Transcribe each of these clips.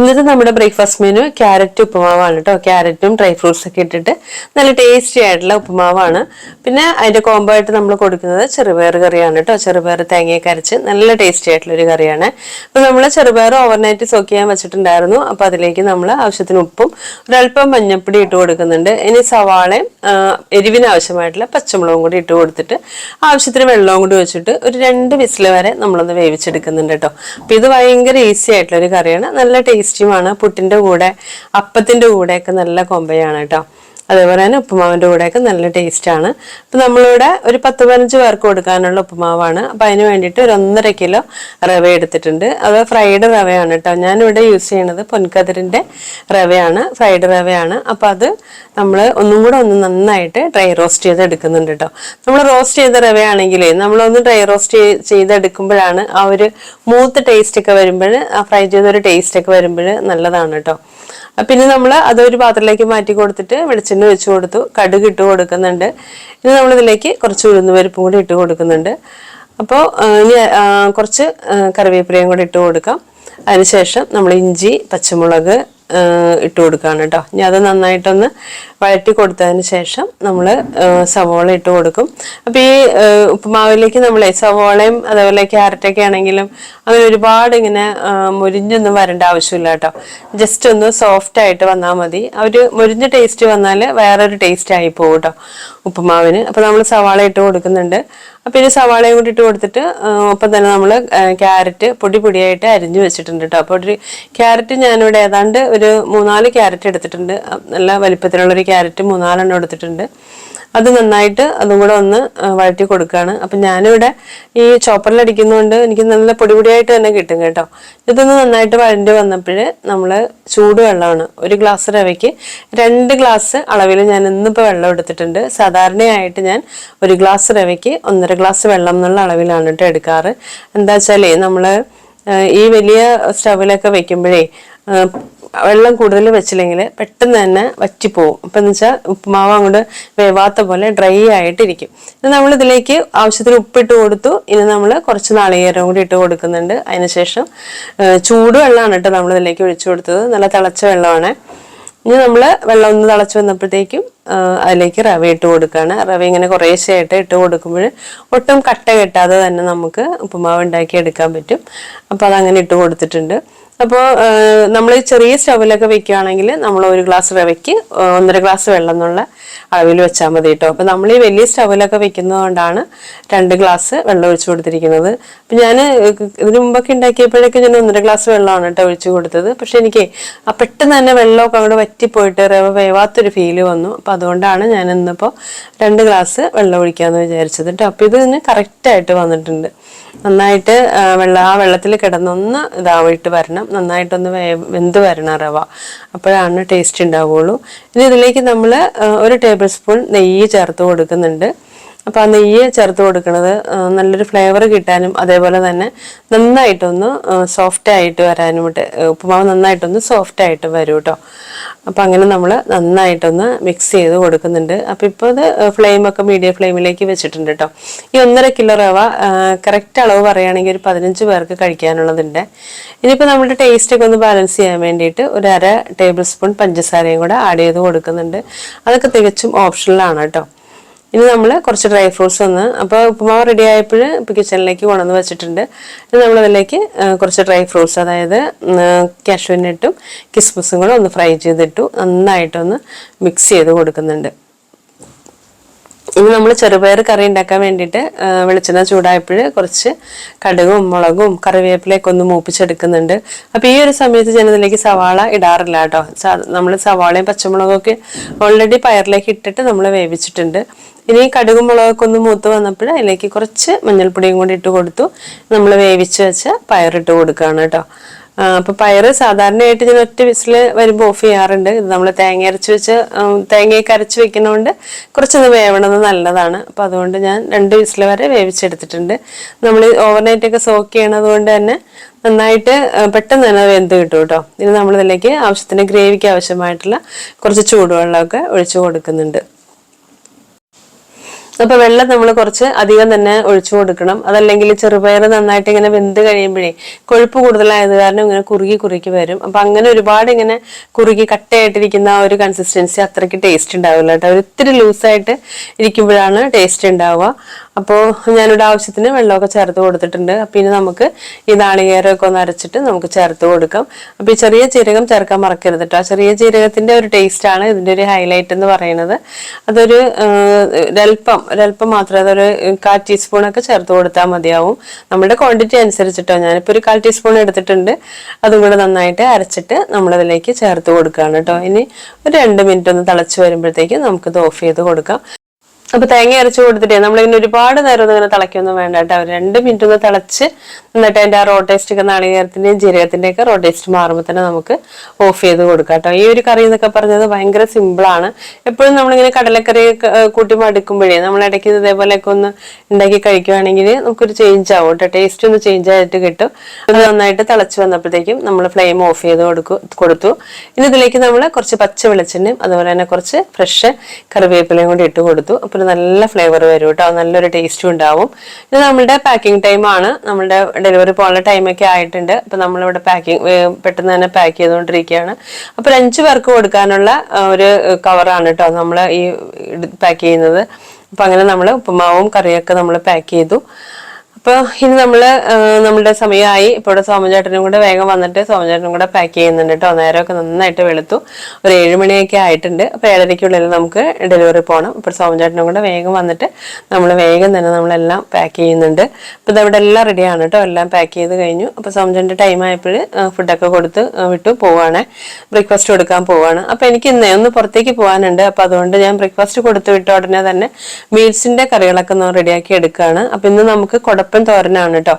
ഇന്നത്തെ നമ്മുടെ breakfast menu carrot ഉപ്പുമാവാണ് കേട്ടോ. ക്യാരറ്റും ഡ്രൈ ഫ്രൂട്ട്സ് ഒക്കെ ഇട്ടിട്ട് നല്ല ടേസ്റ്റി ആയിട്ടുള്ള ഉപ്പുമാവാണ്. പിന്നെ അതിന്റെ കോംബോ ആയിട്ട് നമ്മൾ കൊടുക്കുന്നത് ചെറുപയർ കറിയാണ് കേട്ടോ. ചെറുപയർ തേങ്ങയൊക്കെ അരച്ച് നല്ല ടേസ്റ്റി ആയിട്ടുള്ള ഒരു കറിയാണ്. അപ്പോൾ നമ്മൾ ചെറുപയർ ഓവർനൈറ്റ് സോക്ക് ചെയ്യാൻ വെച്ചിട്ടുണ്ടായിരുന്നു. അപ്പോൾ അതിലേക്ക് നമ്മൾ ആവശ്യത്തിന് ഉപ്പും ഒരല്പം മഞ്ഞപ്പൊടി ഇട്ട് കൊടുക്കുന്നുണ്ട്. ഇനി സവാളയും എരിവിന് ആവശ്യമായിട്ടുള്ള പച്ചമുളകും കൂടി ഇട്ട് കൊടുത്തിട്ട് ആവശ്യത്തിന് വെള്ളവും കൂടി വെച്ചിട്ട് ഒരു രണ്ട് വിസിൽ വരെ നമ്മളൊന്ന് വേവിച്ചെടുക്കുന്നുണ്ട് കേട്ടോ. അപ്പൊ ഇത് ഭയങ്കര ഈസി ആയിട്ടുള്ള ഒരു കറിയാണ്. നല്ല ടേസ്റ്റിയുമാണ് പുട്ടിന്റെ കൂടെ അപ്പത്തിന്റെ കൂടെയൊക്കെ നല്ല കൊമ്പയാണ് കേട്ടോ. അതേപോലെ തന്നെ ഉപ്പുമാവിന്റെ കൂടെയൊക്കെ നല്ല ടേസ്റ്റ് ആണ്. അപ്പൊ നമ്മളിവിടെ ഒരു പത്ത് പതിനഞ്ച് പേർക്ക് കൊടുക്കാനുള്ള ഉപ്പുമാവാണ്. അപ്പോൾ അതിന് വേണ്ടിയിട്ട് ഒരു ഒന്നര കിലോ റവ എടുത്തിട്ടുണ്ട്. അത് ഫ്രൈഡ് റവയാണ് കേട്ടോ. ഞാനിവിടെ യൂസ് ചെയ്യണത് പൊൻകതിരിന്റെ റവയാണ് ഫ്രൈഡ് റവയാണ്. അപ്പോൾ അത് നമ്മൾ ഒന്നും കൂടെ ഒന്ന് നന്നായിട്ട് ഡ്രൈ റോസ്റ്റ് ചെയ്ത് എടുക്കുന്നുണ്ട് കേട്ടോ. നമ്മൾ റോസ്റ്റ് ചെയ്ത റവയാണെങ്കിൽ നമ്മളൊന്ന് ഡ്രൈ റോസ്റ്റ് ചെയ്തെടുക്കുമ്പോഴാണ് ആ ഒരു മൂത്ത് ടേസ്റ്റ് ഒക്കെ വരുമ്പോൾ ആ ഫ്രൈ ചെയ്ത ഒരു ടേസ്റ്റ് ഒക്കെ വരുമ്പോൾ നല്ലതാണ് കേട്ടോ. പിന്നെ നമ്മൾ അതൊരു പാത്രത്തിലേക്ക് മാറ്റി കൊടുത്തിട്ട് വെളിച്ചെണ്ണ വെച്ച് കൊടുത്തു. കടുക് ഇട്ട് കൊടുക്കുന്നുണ്ട്. ഇനി നമ്മളിതിലേക്ക് കുറച്ച് ഉഴുന്ന് പരിപ്പും കൂടി ഇട്ട് കൊടുക്കുന്നുണ്ട്. അപ്പോൾ ഇനി കുറച്ച് കറിവേപ്പിലയും കൂടി ഇട്ട് കൊടുക്കാം. അതിനുശേഷം നമ്മൾ ഇഞ്ചി പച്ചമുളക് ഇട്ട് കൊടുക്കുകയാണ് കേട്ടോ. ഇനി അത് നന്നായിട്ടൊന്ന് വഴറ്റി കൊടുത്തതിന് ശേഷം നമ്മൾ സവോള ഇട്ട് കൊടുക്കും. അപ്പോൾ ഈ ഉപ്പുമാവിലേക്ക് നമ്മൾ സവോളയും അതേപോലെ ക്യാരറ്റൊക്കെ ആണെങ്കിലും അങ്ങനെ ഒരുപാട് ഇങ്ങനെ മുരിഞ്ഞൊന്നും വരേണ്ട ആവശ്യമില്ല കേട്ടോ. ജസ്റ്റ് ഒന്ന് സോഫ്റ്റ് ആയിട്ട് വന്നാൽ മതി. ഒരു മുരിഞ്ഞ ടേസ്റ്റ് വന്നാൽ വേറൊരു ടേസ്റ്റ് ആയി പോകും കേട്ടോ ഉപ്പുമാവിന്. അപ്പോൾ നമ്മൾ സവാള ഇട്ട് കൊടുക്കുന്നുണ്ട്. അപ്പോൾ ഇനി സവാളയും കൂടി ഇട്ട് കൊടുത്തിട്ട് ഒപ്പം തന്നെ നമ്മൾ ക്യാരറ്റ് പൊടി പൊടിയായിട്ട് അരിഞ്ഞു വെച്ചിട്ടുണ്ട് കേട്ടോ. അപ്പോൾ ഒരു ക്യാരറ്റ് ഞാനിവിടെ ഏതാണ്ട് ഒരു മൂന്നാൽ ക്യാരറ്റ് എടുത്തിട്ടുണ്ട്. നല്ല വലിപ്പത്തിലുള്ളൊരു ക്യാരറ്റ് മൂന്നാലെണ്ണം എടുത്തിട്ടുണ്ട്. അത് നന്നായിട്ട് അതും കൂടെ ഒന്ന് വഴറ്റി കൊടുക്കുകയാണ് അപ്പം ഞാനിവിടെ ഈ ചോപ്പറിൽ അടിക്കുന്നതുകൊണ്ട് എനിക്ക് നല്ല പൊടിപൊടിയായിട്ട് തന്നെ കിട്ടും കേട്ടോ. ഇതൊന്ന് നന്നായിട്ട് വഴണ്ടി വന്നപ്പോൾ നമ്മൾ ചൂടുവെള്ളമാണ്. ഒരു ഗ്ലാസ് രവയ്ക്ക് രണ്ട് ഗ്ലാസ് അളവിൽ ഞാൻ ഇന്നിപ്പോൾ വെള്ളം എടുത്തിട്ടുണ്ട്. സാധാരണയായിട്ട് ഞാൻ ഒരു ഗ്ലാസ് രവയ്ക്ക് ഒന്നര ഗ്ലാസ് വെള്ളം എന്നുള്ള അളവിലാണ് കേട്ടോ എടുക്കാറ്. എന്താ വെച്ചാൽ നമ്മൾ ഈ വലിയ സ്റ്റവിലൊക്കെ വെക്കുമ്പോഴേ വെള്ളം കൂടുതൽ വെച്ചില്ലെങ്കിൽ പെട്ടെന്ന് തന്നെ വറ്റിപ്പോവും. അപ്പം എന്ന് വെച്ചാൽ ഉപ്പുമാവ് അങ്ങോട്ട് വേവാത്ത പോലെ ഡ്രൈ ആയിട്ടിരിക്കും. ഇനി നമ്മൾ ഇതിലേക്ക് ആവശ്യത്തിന് ഉപ്പിട്ട് കൊടുത്തു. ഇനി നമ്മൾ കുറച്ച് നാളികേരം കൂടി ഇട്ട് കൊടുക്കുന്നുണ്ട്. അതിനുശേഷം ചൂട് ചൂടുവെള്ളമാണ് കേട്ടോ നമ്മൾ ഇതിലേക്ക് ഒഴിച്ചു കൊടുത്തത്. നല്ല തിളച്ച വെള്ളമാണ്. ഇനി നമ്മൾ വെള്ളം ഒന്ന് തിളച്ച് വന്നപ്പോഴത്തേക്കും അതിലേക്ക് റവ ഇട്ട് കൊടുക്കുകയാണ്. റവ ഇങ്ങനെ കുറേശ്ശെയായിട്ട് ഇട്ട് കൊടുക്കുമ്പോൾ ഒട്ടും കട്ട കെട്ടാതെ തന്നെ നമുക്ക് ഉപ്പുമാവ് ഉണ്ടാക്കി എടുക്കാൻ പറ്റും. അപ്പോൾ അതങ്ങനെ ഇട്ട് കൊടുത്തിട്ടുണ്ട്. അപ്പോൾ നമ്മൾ ചെറിയ സ്റ്റൗവിലൊക്കെ വെക്കുകയാണെങ്കിൽ നമ്മൾ ഒരു ഗ്ലാസ് റവയ്ക്ക് ഒന്നര ഗ്ലാസ് വെള്ളം എന്നുള്ള അളവിൽ വെച്ചാൽ മതി കേട്ടോ. അപ്പോൾ നമ്മൾ ഈ വലിയ സ്റ്റൗവിലൊക്കെ വെക്കുന്നതുകൊണ്ടാണ് രണ്ട് ഗ്ലാസ് വെള്ളം ഒഴിച്ചു കൊടുത്തിരിക്കുന്നത്. അപ്പം ഞാൻ ഇതിനു മുമ്പൊക്കെ ഉണ്ടാക്കിയപ്പോഴൊക്കെ ഞാൻ ഒന്നര ഗ്ലാസ് വെള്ളമാണ് കേട്ടോ ഒഴിച്ചു കൊടുത്തത്. പക്ഷെ എനിക്ക് ആ പെട്ടെന്ന് തന്നെ വെള്ളമൊക്കെ അങ്ങോട്ട് വറ്റിപ്പോയിട്ട് റവ വേവാത്തൊരു ഫീൽ വന്നു. അപ്പോൾ അതുകൊണ്ടാണ് ഞാൻ ഇന്നിപ്പോൾ രണ്ട് ഗ്ലാസ് വെള്ളം ഒഴിക്കാമെന്ന് വിചാരിച്ചത് കേട്ടോ. അപ്പോൾ ഇത് ഇതിന് കറക്റ്റായിട്ട് വന്നിട്ടുണ്ട്. നന്നായിട്ട് വെള്ളം ആ വെള്ളത്തിൽ കിടന്നൊന്ന് ഇതാവിട്ട് വരണം. നന്നായിട്ടൊന്ന് വെന്ത് വരണം റവ. അപ്പോഴാണ് ടേസ്റ്റ് ഉണ്ടാവുള്ളൂ. ഇനി ഇതിലേക്ക് നമ്മൾ ഒരു ടേബിൾ സ്പൂൺ നെയ്യ് ചേർത്ത് കൊടുക്കുന്നുണ്ട്. അപ്പോൾ ആ നെയ്യ് ചേർത്ത് കൊടുക്കുന്നത് നല്ലൊരു ഫ്ലേവർ കിട്ടാനും അതേപോലെ തന്നെ നന്നായിട്ടൊന്ന് സോഫ്റ്റ് ആയിട്ട് വരാനും ഉപ്പുമാവ് നന്നായിട്ടൊന്ന് സോഫ്റ്റ് ആയിട്ട് വരും കേട്ടോ അപ്പോൾ അങ്ങനെ നമ്മൾ നന്നായിട്ടൊന്ന് മിക്സ് ചെയ്ത് കൊടുക്കുന്നുണ്ട്. അപ്പോൾ ഇപ്പോൾ ഇത് ഫ്ലെയിമൊക്കെ മീഡിയം ഫ്ലെയിമിലേക്ക് വെച്ചിട്ടുണ്ട് കേട്ടോ ഈ ഒന്നര കിലോ റവ കറക്റ്റ് അളവ് പറയുകയാണെങ്കിൽ ഒരു പതിനഞ്ച് പേർക്ക് കഴിക്കാനുള്ളതുണ്ട്. ഇനിയിപ്പോൾ നമ്മുടെ ടേസ്റ്റൊക്കെ ഒന്ന് ബാലൻസ് ചെയ്യാൻ വേണ്ടിയിട്ട് ഒരു അര ടേബിൾ സ്പൂൺ പഞ്ചസാരയും കൂടെ ആഡ് ചെയ്ത് കൊടുക്കുന്നുണ്ട്. അതൊക്കെ തികച്ചും ഓപ്ഷണലാണ് കേട്ടോ ഇനി നമ്മൾ കുറച്ച് ഡ്രൈ ഫ്രൂട്ട്സ് ഒന്ന് അപ്പോൾ ഉപ്പുമാവ് റെഡി ആയപ്പോൾ ഇപ്പോൾ കിച്ചണിലേക്ക് കൊണ്ടുവന്ന് വെച്ചിട്ടുണ്ട്. ഇനി നമ്മളതിലേക്ക് കുറച്ച് ഡ്രൈ ഫ്രൂട്ട്സ് അതായത് കാഷ്യൂനട്ടും കിസ്മിസും കൂടെ ഒന്ന് ഫ്രൈ ചെയ്തിട്ടു നന്നായിട്ടൊന്ന് മിക്സ് ചെയ്ത് കൊടുക്കുന്നുണ്ട്. ഇനി നമ്മൾ ചെറുപയർ കറി ഉണ്ടാക്കാൻ വേണ്ടിയിട്ട് വെളിച്ചെണ്ണ ചൂടായപ്പോൾ കുറച്ച് കടുകും മുളകും കറിവേപ്പിലയൊക്കെ ഒന്ന് മൂപ്പിച്ചെടുക്കുന്നുണ്ട്. അപ്പോൾ ഈ ഒരു സമയത്ത് ഞാൻ സവാള ഇടാറില്ല കേട്ടോ. നമ്മൾ സവാളയും പച്ചമുളകൊക്കെ ഓൾറെഡി പയറിലേക്ക് ഇട്ടിട്ട് നമ്മൾ വേവിച്ചിട്ടുണ്ട്. ഇനി കടുകും മുളകൊക്കെ ഒന്ന് മൂത്ത് വന്നപ്പോൾ അതിലേക്ക് കുറച്ച് മഞ്ഞൾപ്പൊടിയും കൂടി ഇട്ട് കൊടുത്തു. നമ്മൾ വേവിച്ച് വെച്ച പയറിട്ട് കൊടുക്കുകയാണ് കേട്ടോ. ആ, അപ്പൊ പയറ് സാധാരണയായിട്ട് ഞാൻ ഒറ്റ വിസിൽ വരുമ്പോൾ ഓഫ് ചെയ്യാറുണ്ട്. ഇത് നമ്മൾ തേങ്ങ അരച്ച് വെച്ച് തേങ്ങയൊക്കെ അരച്ച് വെക്കുന്നതുകൊണ്ട് കുറച്ചൊന്ന് വേവണത് നല്ലതാണ്. അപ്പൊ അതുകൊണ്ട് ഞാൻ രണ്ട് വിസിൽ വരെ വേവിച്ചെടുത്തിട്ടുണ്ട്. നമ്മൾ ഓവർനൈറ്റ് ഒക്കെ സോക്ക് ചെയ്യണത് കൊണ്ട് തന്നെ നന്നായിട്ട് പെട്ടെന്ന് തന്നെ വെന്ത് കിട്ടും കേട്ടോ ഇനി നമ്മളിതിലേക്ക് ആവശ്യത്തിന് ഗ്രേവിക്ക് ആവശ്യമായിട്ടുള്ള കുറച്ച് ചൂടുവെള്ളമൊക്കെ ഒഴിച്ചു കൊടുക്കുന്നുണ്ട്. അപ്പൊ വെള്ളം നമ്മൾ കുറച്ച് അധികം തന്നെ ഒഴിച്ചു കൊടുക്കണം. അതല്ലെങ്കിൽ ചെറുപയർ നന്നായിട്ട് ഇങ്ങനെ വെന്ത് കഴിയുമ്പോഴേ കൊഴുപ്പ് കൂടുതലായത് കാരണം ഇങ്ങനെ കുറുകി കുറുകി വരും. അപ്പൊ അങ്ങനെ ഒരുപാട് ഇങ്ങനെ കുറുകി കട്ടയായിട്ടിരിക്കുന്ന ആ ഒരു കൺസിസ്റ്റൻസി അത്രയ്ക്ക് ടേസ്റ്റ് ഉണ്ടാവില്ല കേട്ടോ. ഒരു ഇത്തിരി ലൂസായിട്ട് ഇരിക്കുമ്പോഴാണ് ടേസ്റ്റ് ഉണ്ടാവുക. അപ്പോൾ ഞാനിവിടെ ആവശ്യത്തിന് വെള്ളമൊക്കെ ചേർത്ത് കൊടുത്തിട്ടുണ്ട്. അപ്പം ഇനി നമുക്ക് ഈ നാളികേരമൊക്കെ ഒന്ന് അരച്ചിട്ട് നമുക്ക് ചേർത്ത് കൊടുക്കാം. അപ്പോൾ ഈ ചെറിയ ജീരകം ചേർക്കാൻ മറക്കരുത് കേട്ടോ ചെറിയ ജീരകത്തിന്റെ ഒരു ടേസ്റ്റാണ് ഇതിന്റെ ഒരു ഹൈലൈറ്റ് എന്ന് പറയുന്നത്. അതൊരു ഒരല്പം ഒരല്പം മാത്രമേ അതൊരു കാൽ ടീസ്പൂണൊക്കെ ചേർത്ത് കൊടുത്താൽ മതിയാവും. നമ്മുടെ ക്വാണ്ടിറ്റി അനുസരിച്ചിട്ടോ. ഞാനിപ്പോൾ ഒരു കാൽ ടീസ്പൂൺ എടുത്തിട്ടുണ്ട്. അതും കൂടെ നന്നായിട്ട് അരച്ചിട്ട് നമ്മളതിലേക്ക് ചേർത്ത് കൊടുക്കുകയാണ് കേട്ടോ ഇനി ഒരു രണ്ട് മിനിറ്റ് ഒന്ന് തിളച്ച് വരുമ്പോഴത്തേക്കും നമുക്കിത് ഓഫ് ചെയ്ത് കൊടുക്കാം. അപ്പൊ തേങ്ങ അരച്ചു കൊടുത്തിട്ടേ നമ്മളിങ്ങനെ ഒരുപാട് നേരം ഒന്നും ഇങ്ങനെ തിളയ്ക്കൊന്നും വേണ്ട കേട്ടോ. രണ്ട് മിനിറ്റ് ഒന്ന് തിളച്ച് എന്നിട്ട് അതിന്റെ ആ റോ ടേസ്റ്റ് ഒക്കെ നാളികേരത്തിന്റെയും ജീരകത്തിന്റെയും ഒക്കെ റോ ടേസ്റ്റ് മാറുമ്പോൾ തന്നെ നമുക്ക് ഓഫ് ചെയ്ത് കൊടുക്കാം കേട്ടോ. ഈ ഒരു കറി എന്നൊക്കെ പറഞ്ഞത് ഭയങ്കര സിമ്പിളാണ് എപ്പോഴും നമ്മളിങ്ങനെ കടലക്കറി കൂട്ടി മടുക്കുമ്പോഴേ നമ്മൾ ഇടയ്ക്ക് ഇത് ഇതേപോലെയൊക്കെ ഒന്ന് ഉണ്ടാക്കി കഴിക്കുവാണെങ്കിൽ നമുക്കൊരു ചേഞ്ച് ആവും കേട്ടോ. ടേസ്റ്റ് ഒന്ന് ചേഞ്ച് ആയിട്ട് കിട്ടും. അത് നന്നായിട്ട് തിളച്ച് വന്നപ്പോഴത്തേക്കും നമ്മൾ ഫ്ലെയിം ഓഫ് ചെയ്ത് കൊടുക്കും കൊടുത്തു. ഇനി ഇതിലേക്ക് നമ്മൾ കുറച്ച് പച്ച വെളിച്ചെണ്ണയും അതുപോലെ തന്നെ കുറച്ച് ഫ്രഷ് കറിവേപ്പിലയും കൂടി ഇട്ട് കൊടുത്തു. അപ്പോൾ ഒരു നല്ല ഫ്ലേവർ വരും കേട്ടോ. നല്ലൊരു ടേസ്റ്റും ഉണ്ടാവും. ഇത് നമ്മളുടെ പാക്കിംഗ് ടൈമാണ് നമ്മളുടെ ഡെലിവറി പോകാനുള്ള ടൈമൊക്കെ ആയിട്ടുണ്ട്. അപ്പോൾ നമ്മളിവിടെ പാക്കിംഗ് പെട്ടെന്ന് തന്നെ പാക്ക് ചെയ്തുകൊണ്ടിരിക്കുകയാണ്. അപ്പോൾ അഞ്ച് പേർക്ക് കൊടുക്കാനുള്ള ഒരു കവറാണ് കേട്ടോ നമ്മൾ ഈ പാക്ക് ചെയ്യുന്നത്. അപ്പം അങ്ങനെ നമ്മൾ ഉപ്പുമാവും കറിയൊക്കെ നമ്മൾ പാക്ക് ചെയ്തു. അപ്പോൾ ഇനി നമ്മൾ നമ്മുടെ സമയമായി. ഇവിടെ സോമചേട്ടനും കൂടെ വേഗം വന്നിട്ട് സോമചേട്ടനും കൂടെ പാക്ക് ചെയ്യുന്നുണ്ട് കേട്ടോ നേരമൊക്കെ നന്നായിട്ട് വെളുത്തു. ഒരു ഏഴുമണിയൊക്കെ ആയിട്ടുണ്ട്. അപ്പൊ ഏഴരയ്ക്കുള്ളിൽ നമുക്ക് ഡെലിവറി പോകണം ഇപ്പോൾ സോമചേട്ടനും കൂടെ വേഗം വന്നിട്ട് നമ്മൾ വേഗം തന്നെ നമ്മളെല്ലാം പാക്ക് ചെയ്യുന്നുണ്ട്. അപ്പൊ ഇതവിടെ എല്ലാം റെഡിയാണ് കേട്ടോ എല്ലാം പാക്ക് ചെയ്ത് കഴിഞ്ഞു. അപ്പൊ സോമചേട്ടന്റെ ടൈം ആയപ്പോൾ ഫുഡൊക്കെ കൊടുത്ത് വിട്ടു പോവാണ്. ബ്രേക്ക്ഫാസ്റ്റ് കൊടുക്കാൻ പോവാണ്. അപ്പൊ എനിക്ക് ഇന്നേ ഒന്ന് പുറത്തേക്ക് പോകാനുണ്ട് അപ്പൊ അതുകൊണ്ട് ഞാൻ ബ്രേക്ക്ഫാസ്റ്റ് കൊടുത്തു വിട്ട ഉടനെ തന്നെ മീൽസിന്റെ കറികളൊക്കെ റെഡിയാക്കി എടുക്കുകയാണ് അപ്പൊ ഇന്ന് നമുക്ക് കുടപ്പൻ തോരനാണ് കേട്ടോ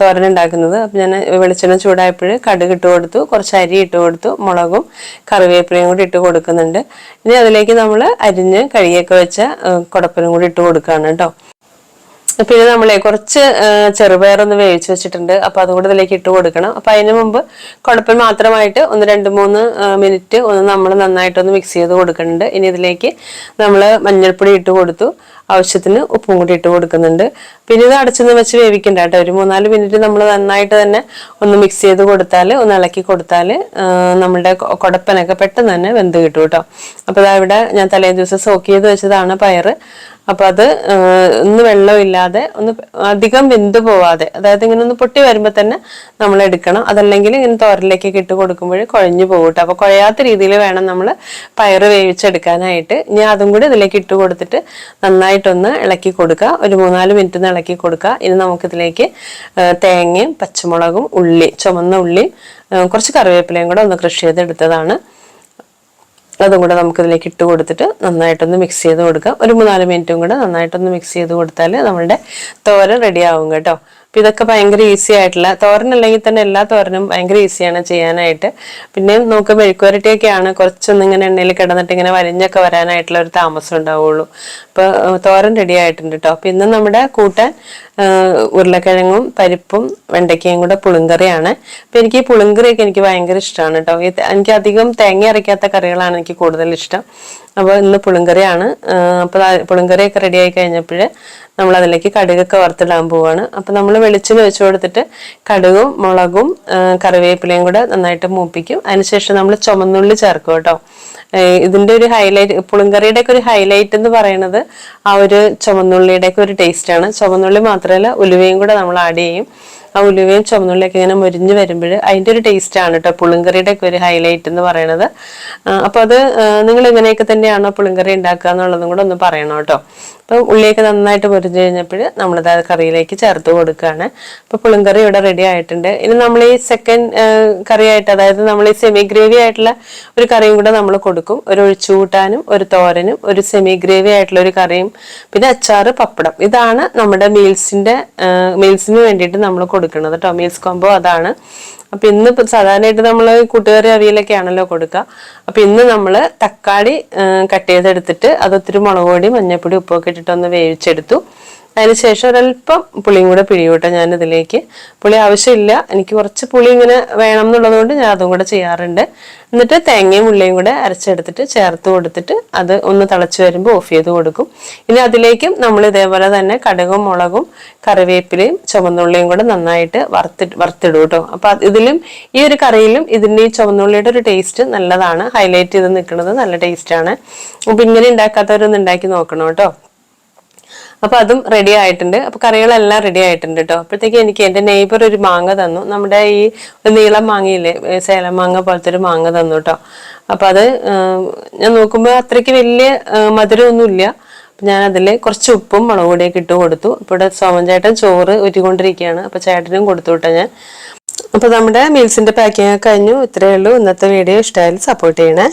തോരൻ ഉണ്ടാക്കുന്നത് അപ്പം ഞാൻ വെളിച്ചെണ്ണ ചൂടായപ്പോൾ കടുക് ഇട്ട് കൊടുത്തു. കുറച്ച് അരി ഇട്ട് കൊടുത്തു. മുളകും കറിവേപ്പിലയും കൂടി ഇട്ട് കൊടുക്കുന്നുണ്ട്. ഇനി അതിലേക്ക് നമ്മൾ അരിഞ്ഞ് കഴുകിയൊക്കെ വെച്ച കുടപ്പനും കൂടി ഇട്ട് കൊടുക്കുകയാണ് കേട്ടോ പിന്നെ നമ്മളെ കുറച്ച് ചെറുപയറൊന്ന് വേവിച്ച് വെച്ചിട്ടുണ്ട്. അപ്പൊ അതുകൂടെ ഇതിലേക്ക് ഇട്ട് കൊടുക്കണം. അപ്പൊ അതിന് മുമ്പ് കുഴപ്പം മാത്രമായിട്ട് ഒന്ന് രണ്ട് മൂന്ന് മിനിറ്റ് ഒന്ന് നമ്മൾ നന്നായിട്ടൊന്ന് മിക്സ് ചെയ്ത് കൊടുക്കുന്നുണ്ട്. ഇനി ഇതിലേക്ക് നമ്മൾ മഞ്ഞൾപ്പൊടി ഇട്ട് കൊടുത്തു. ആവശ്യത്തിന് ഉപ്പും കൂടി ഇട്ട് കൊടുക്കുന്നുണ്ട്. പിന്നെ ഇത് അടച്ചൊന്ന് വെച്ച് വേവിക്കണ്ട കേട്ടോ. ഒരു മൂന്നാൽ മിനിറ്റ് നമ്മൾ നന്നായിട്ട് തന്നെ ഒന്ന് മിക്സ് ചെയ്ത് കൊടുത്താൽ ഒന്ന് ഇളക്കി കൊടുത്താൽ നമ്മുടെ കുടപ്പനൊക്കെ പെട്ടെന്ന് തന്നെ വെന്ത് കിട്ടും കേട്ടോ. അപ്പോൾ ഇവിടെ ഞാൻ തലേ ദിവസം സോക്ക് ചെയ്ത് വെച്ചതാണ് പയറ്. അപ്പൊ അത് ഒന്ന് വെള്ളമില്ലാതെ ഒന്ന് അധികം വെന്ത് പോവാതെ അതായത് ഇങ്ങനെ ഒന്ന് പൊട്ടി വരുമ്പോൾ തന്നെ നമ്മൾ എടുക്കണം. അതല്ലെങ്കിൽ ഇങ്ങനെ തോരലേക്ക് ഇട്ട് കൊടുക്കുമ്പോൾ കുഴഞ്ഞു പോകട്ടെ കേട്ടോ അപ്പൊ കുഴയാത്ത രീതിയിൽ വേണം നമ്മൾ പയറ് വേവിച്ചെടുക്കാനായിട്ട്. ഇനി അതും കൂടി ഇതിലേക്ക് ഇട്ട് കൊടുത്തിട്ട് നന്നായിട്ടൊന്ന് ഇളക്കി കൊടുക്കുക. ഒരു മൂന്നാൽ മിനിറ്റ് ഒന്ന് ഇളക്കി കൊടുക്കുക. ഇനി നമുക്കിതിലേക്ക് തേങ്ങയും പച്ചമുളകും ഉള്ളി ചുമന്ന ഉള്ളി കുറച്ച് കറിവേപ്പിലയും കൂടെ ഒന്ന് കൃഷി ചെയ്തെടുത്തതാണ്. അതും കൂടെ നമുക്ക് ഇതിലേക്ക് ഇട്ട് കൊടുത്തിട്ട് നന്നായിട്ടൊന്ന് മിക്സ് ചെയ്ത് കൊടുക്കുക ഒരു മൂന്നാൽ മിനിറ്റും കൂടെ നന്നായിട്ടൊന്ന് മിക്സ് ചെയ്ത് കൊടുത്താൽ നമ്മുടെ തോരൻ റെഡി ആവും കേട്ടോ. അപ്പം ഇതൊക്കെ ഭയങ്കര ഈസി ആയിട്ടുള്ള തോരൻ അല്ലെങ്കിൽ തന്നെ എല്ലാ തോരനും ഭയങ്കര ഈസിയാണ് ചെയ്യാനായിട്ട്. പിന്നെ നമുക്ക് മെഴുക്കുവരട്ടിയൊക്കെയാണ് കുറച്ചൊന്നും ഇങ്ങനെ എണ്ണയിൽ കിടന്നിട്ട് ഇങ്ങനെ വലിഞ്ഞൊക്കെ വരാനായിട്ടുള്ള ഒരു താമസം ഉണ്ടാവുള്ളൂ. അപ്പോൾ തോരൻ റെഡി ആയിട്ടുണ്ട് കേട്ടോ. അപ്പം ഇന്ന് നമ്മുടെ കൂട്ടാൻ ഉരുളക്കിഴങ്ങും പരിപ്പും വെണ്ടയ്ക്കയും കൂടെ പുളിങ്കറിയാണ്. അപ്പം എനിക്ക് ഈ പുളിങ്കറിയൊക്കെ എനിക്ക് ഭയങ്കര ഇഷ്ടമാണ് കേട്ടോ എനിക്ക് അധികം തേങ്ങ അരയ്ക്കാത്ത കറികളാണ് എനിക്ക് കൂടുതൽ ഇഷ്ടം. അപ്പോൾ ഇന്ന് പുളിങ്കറിയാണ്. അപ്പോൾ പുളിങ്കറിയൊക്കെ റെഡി ആയി കഴിഞ്ഞപ്പോൾ നമ്മൾ അതിലേക്ക് കടുകൊക്കെ വറുത്തിടാൻ പോവുകയാണ് അപ്പം നമ്മൾ വെളിച്ചെണ്ണ വെച്ച് കൊടുത്തിട്ട് കടുകും മുളകും കറിവേപ്പിലയും കൂടെ നന്നായിട്ട് മൂപ്പിക്കും. അതിനുശേഷം നമ്മൾ ചുമന്നുള്ളി ചേർക്കും കേട്ടോ ഏഹ് ഇതിന്റെ ഒരു ഹൈലൈറ്റ് പുളിങ്കറിയുടെ ഒക്കെ ഒരു ഹൈലൈറ്റ് എന്ന് പറയുന്നത് ആ ഒരു ചുമന്നുള്ളിയുടെ ഒക്കെ ഒരു ടേസ്റ്റ് ആണ്. ചുമന്നുള്ളി മാത്രമല്ല ഉലുവയും കൂടെ നമ്മൾ ആഡ് ചെയ്യും. ആ ഉലുവയും ചുമന്നുള്ളിയൊക്കെ ഇങ്ങനെ മുരിഞ്ഞ് വരുമ്പോൾ അതിന്റെ ഒരു ടേസ്റ്റ് ആണ് കേട്ടോ പുളിങ്കറിയുടെ ഒക്കെ ഒരു ഹൈലൈറ്റ് എന്ന് പറയുന്നത് അപ്പോൾ അത് നിങ്ങൾ ഇങ്ങനെയൊക്കെ തന്നെയാണോ പുളിങ്കറി ഉണ്ടാക്കുക എന്നുള്ളതും കൂടെ ഒന്ന് പറയണം കേട്ടോ അപ്പോൾ ഉള്ളിയൊക്കെ നന്നായിട്ട് പൊരിഞ്ഞു കഴിഞ്ഞപ്പോൾ നമ്മളത് കറിയിലേക്ക് ചേർത്ത് കൊടുക്കുകയാണ് അപ്പോൾ പുളിങ്കറി ഇവിടെ റെഡി ആയിട്ടുണ്ട്. ഇനി നമ്മൾ ഈ സെക്കൻഡ് കറിയായിട്ട് അതായത് നമ്മൾ ഈ സെമി ഗ്രേവി ആയിട്ടുള്ള ഒരു കറിയും കൂടെ നമ്മൾ കൊടുക്കും. ഒരു ഒഴിച്ചുകൂട്ടാനും ഒരു തോരനും ഒരു സെമി ഗ്രേവി ആയിട്ടുള്ള ഒരു കറിയും പിന്നെ അച്ചാറ് പപ്പടം. ഇതാണ് നമ്മുടെ മീൽസിന്റെ മീൽസിന് വേണ്ടിയിട്ട് നമ്മൾ കൊടുക്കുന്നത്. കേട്ടോ മീൽസ് കോംബോ അതാണ്. അപ്പം ഇന്ന് സാധാരണയായിട്ട് നമ്മൾ കൂട്ടുകറി അവിയലൊക്കെ ആണല്ലോ കൊടുക്കുക അപ്പം ഇന്ന് നമ്മൾ തക്കാളി കട്ട് ചെയ്തെടുത്തിട്ട് അത് ഒത്തിരി മുളക് പൊടി മഞ്ഞൾപ്പൊടി ഉപ്പൊക്കെ ഇട്ടിട്ട് ഒന്ന് വേവിച്ചെടുത്തു. അതിനുശേഷം ഒരല്പം പുളിയും കൂടെ പിഴിയൂട്ടെ ഞാൻ ഇതിലേക്ക് പുളി ആവശ്യമില്ല. എനിക്ക് കുറച്ച് പുളി ഇങ്ങനെ വേണം എന്നുള്ളതുകൊണ്ട് ഞാൻ അതും കൂടെ ചെയ്യാറുണ്ട്. എന്നിട്ട് തേങ്ങയും ഉള്ളിയും കൂടെ അരച്ചെടുത്തിട്ട് ചേർത്ത് കൊടുത്തിട്ട് അത് ഒന്ന് തിളച്ച് വരുമ്പോൾ ഓഫ് ചെയ്ത് കൊടുക്കും. ഇനി അതിലേക്കും നമ്മൾ ഇതേപോലെ തന്നെ കടുകും മുളകും കറിവേപ്പിലയും ചുവന്നുള്ളിയും കൂടെ നന്നായിട്ട് വറുത്തി വറുത്തിടും കേട്ടോ. അപ്പൊ ഇതിലും ഈ ഒരു കറിയിലും ഇതിന്റെ ഈ ചുവന്നുള്ളിയുടെ ഒരു ടേസ്റ്റ് നല്ലതാണ്. ഹൈലൈറ്റ് ചെയ്ത് നിൽക്കുന്നത് നല്ല ടേസ്റ്റ് ആണ്. അപ്പൊ ഇങ്ങനെ ഉണ്ടാക്കാത്തവരൊന്ന് ഉണ്ടാക്കി നോക്കണം കേട്ടോ. അപ്പൊ അതും റെഡി ആയിട്ടുണ്ട്. അപ്പൊ കറികളെല്ലാം റെഡി ആയിട്ടുണ്ട് കേട്ടോ അപ്പോഴത്തേക്ക് എനിക്ക് എന്റെ നെയ്ബർ ഒരു മാങ്ങ തന്നു. നമ്മുടെ ഈ നീളം മാങ്ങയില്ലേ സേലം മാങ്ങ പോലത്തെ ഒരു മാങ്ങ തന്നു കേട്ടോ അപ്പൊ അത് ഞാൻ നോക്കുമ്പോൾ അത്രയ്ക്ക് വലിയ മധുരമൊന്നുമില്ല. ഞാൻ അതിൽ കുറച്ച് ഉപ്പും മുളക് പൊടിയൊക്കെ ഇട്ട് കൊടുത്തു. അപ്പൊ ഇവിടെ സോമൻ ചേട്ടൻ ചോറ് ഊറ്റിക്കൊണ്ടിരിക്കുകയാണ്. അപ്പൊ ചേട്ടനും കൊടുത്തു വിട്ടോ ഞാൻ. അപ്പൊ നമ്മുടെ മീൽസിന്റെ പാക്കിംഗ് ഒക്കെ കഴിഞ്ഞു. ഇത്രയേ ഉള്ളൂ. ഇന്നത്തെ വീഡിയോ ഇഷ്ടമായാലും സപ്പോർട്ട് ചെയ്യണേ.